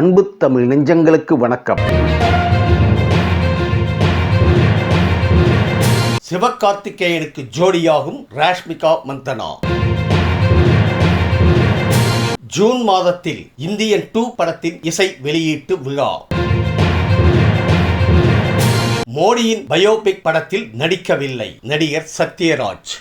அன்பு தமிழ் நெஞ்சங்களுக்கு வணக்கம். சிவகார்த்திகேயனுக்கு ஜோடியாகும் ராஷ்மிகா மந்தனா. ஜூன் மாதத்தில் இந்தியன் டூ படத்தின் இசை வெளியீட்டு விழா. மோடியின் பயோபிக் படத்தில் நடிக்கவில்லை நடிகர் சத்யராஜ்.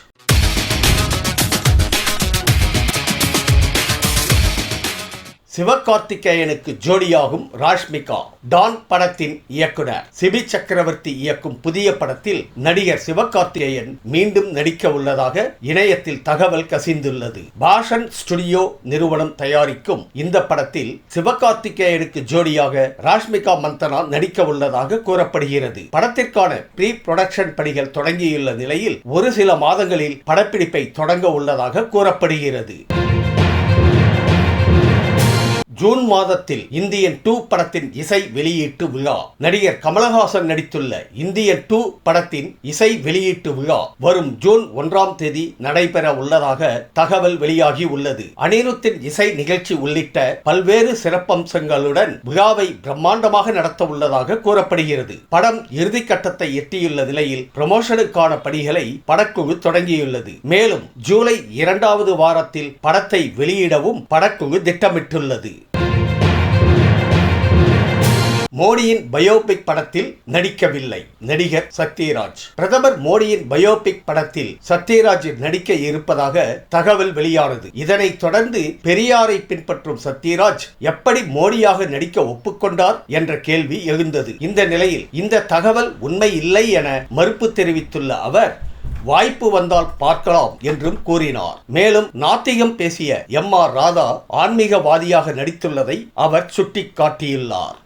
சிவகார்த்திகேயனுக்கு ஜோடியாகும் ராஷ்மிகா. டான் படத்தின் இயக்குனர். சிபி சக்கரவர்த்தி இயக்கும் புதிய படத்தில் நடிகர் சிவகார்த்திகேயன் மீண்டும் நடிக்க உள்ளதாக இணையத்தில் தகவல் கசிந்துள்ளது. பாஷன் ஸ்டுடியோ நிறுவனம் தயாரிக்கும் இந்த படத்தில் சிவகார்த்திகேயனுக்கு ஜோடியாக ராஷ்மிகா மந்தனா நடிக்க உள்ளதாக கூறப்படுகிறது. படத்திற்கான ப்ரீ புரொடக்ஷன் பணிகள் தொடங்கியுள்ள நிலையில் ஒரு சில மாதங்களில் படப்பிடிப்பை தொடங்க உள்ளதாக கூறப்படுகிறது. ஜூன் மாதத்தில் இந்தியன் டூ படத்தின் இசை வெளியீட்டு விழா. நடிகர் கமலஹாசன் நடித்துள்ள இந்தியன் டூ படத்தின் இசை வெளியீட்டு விழா வரும் ஜூன் ஒன்றாம் தேதி நடைபெற உள்ளதாக தகவல் வெளியாகி உள்ளது. அனிருத்தின் இசை நிகழ்ச்சி உள்ளிட்ட பல்வேறு சிறப்பம்சங்களுடன் விழாவை பிரம்மாண்டமாக நடத்த உள்ளதாக கூறப்படுகிறது. படம் இறுதி கட்டத்தை எட்டியுள்ள நிலையில் ப்ரமோஷனுக்கான பணிகளை படக்குழு தொடங்கியுள்ளது. மேலும் ஜூலை இரண்டாவது வாரத்தில் படத்தை வெளியிடவும் படக்குழு திட்டமிட்டுள்ளது. மோடியின் பயோபிக் படத்தில் நடிக்கவில்லை. நடிகர் சத்யராஜ். பிரதமர் மோடியின் பயோபிக் படத்தில் சத்யராஜ் நடிக்க இருப்பதாக தகவல் வெளியானது. இதனை தொடர்ந்து பெரியாரை பின்பற்றும் சத்யராஜ் எப்படி மோடியாக நடிக்க ஒப்புக்கொண்டார் என்ற கேள்வி எழுந்தது. இந்த நிலையில் இந்த தகவல் உண்மை இல்லை என மறுப்பு தெரிவித்துள்ள அவர் வாய்ப்பு வந்தால் பார்க்கலாம் என்றும் கூறினார். மேலும் நாத்திகம் பேசிய எம் ஆர் ராதா ஆன்மீகவாதியாக நடித்துள்ளதை அவர் சுட்டிக்காட்டியுள்ளார்.